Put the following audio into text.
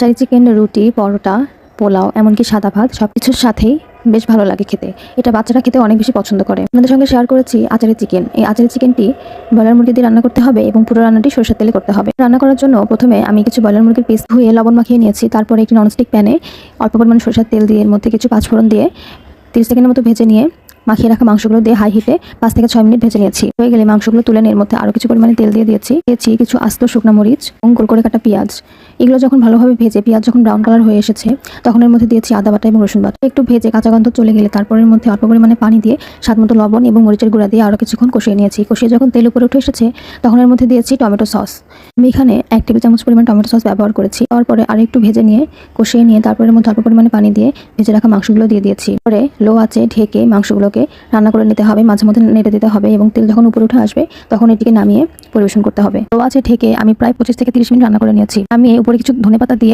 চারি চিকেন, রুটি, পরোটা, পোলাও, এমনকি সাদা ভাত সব কিছুর সাথেই বেশ ভালো লাগে খেতে। এটা বাচ্চারা খেতে অনেক বেশি পছন্দ করে। আপনাদের সঙ্গে শেয়ার করেছি আচারি চিকেন। এই আচারি চিকেনটি ব্রয়লার মুরগি দিয়ে রান্না করতে হবে এবং পুরো রান্নাটি সরষের তেলে করতে হবে। রান্না করার জন্য প্রথমে আমি কিছু ব্রয়লার মুরগির পিস ধুয়ে লবণ মাখিয়ে নিয়েছি। তারপরে একটি ননস্টিক প্যানে অল্প পরিমাণ সরষের তেল দিয়ে, এর মধ্যে কিছু পাঁচফোড়ন দিয়ে তিরিশ সেকেন্ডের মতো ভেজে নিয়ে মাখিয়ে রাখা মাংসগুলো দিয়ে হাই হিটে পাঁচ থেকে ছয় মিনিট ভেজে নিয়েছি। হয়ে গেলে মাংসগুলো তুলে এর মধ্যে আরও কিছু পরিমাণে তেল দিয়ে দিয়েছি। দিয়েছি কিছু আস্ত শুকনো মরিচ এবং গোল করে কাটা পেঁয়াজ। এগুলো যখন ভালোভাবে ভেজে পেঁয়াজ যখন ব্রাউন কালার হয়ে এসেছে, তখন এর মধ্যে দিয়েছি আদা বাটা এবং রসুন বাটা। একটু ভেজে কাঁচা গন্ধ চলে গেলে তারপরের মধ্যে অল্প পরিমাণে পানি দিয়ে স্বাদ মতো লবণ এবং মরিচের গুঁড়া দিয়ে আরও কিছুক্ষণ কষিয়ে নিয়েছি। কষিয়ে যখন তেল উপরে উঠে এসেছে, তখন এর মধ্যে দিয়েছি টমেটো সস। আমি এখানে এক টেবিল চামচ পরিমাণ টমেটো সস ব্যবহার করেছি। তারপরে আর একটু ভেজে নিয়ে কষিয়ে নিয়ে তারপরে এর মধ্যে অল্প পরিমাণে পানি দিয়ে ভেজে রাখা মাংসগুলো দিয়ে দিয়েছি। পরে লো আছে ঢেকে মাংসগুলোকে রান্না করে নিতে হবে, মাঝে মধ্যে নেড়ে দিতে হবে এবং তেল যখন উপরে উঠে আসবে তখন এটিকে নামিয়ে পরিবেশন করতে হবে। তো আছে ঠেকে আমি প্রায় পঁচিশ থেকে তিরিশ মিনিট রান্না করে নিয়েছি। আমি উপরে কিছু ধনেপাতা দিয়ে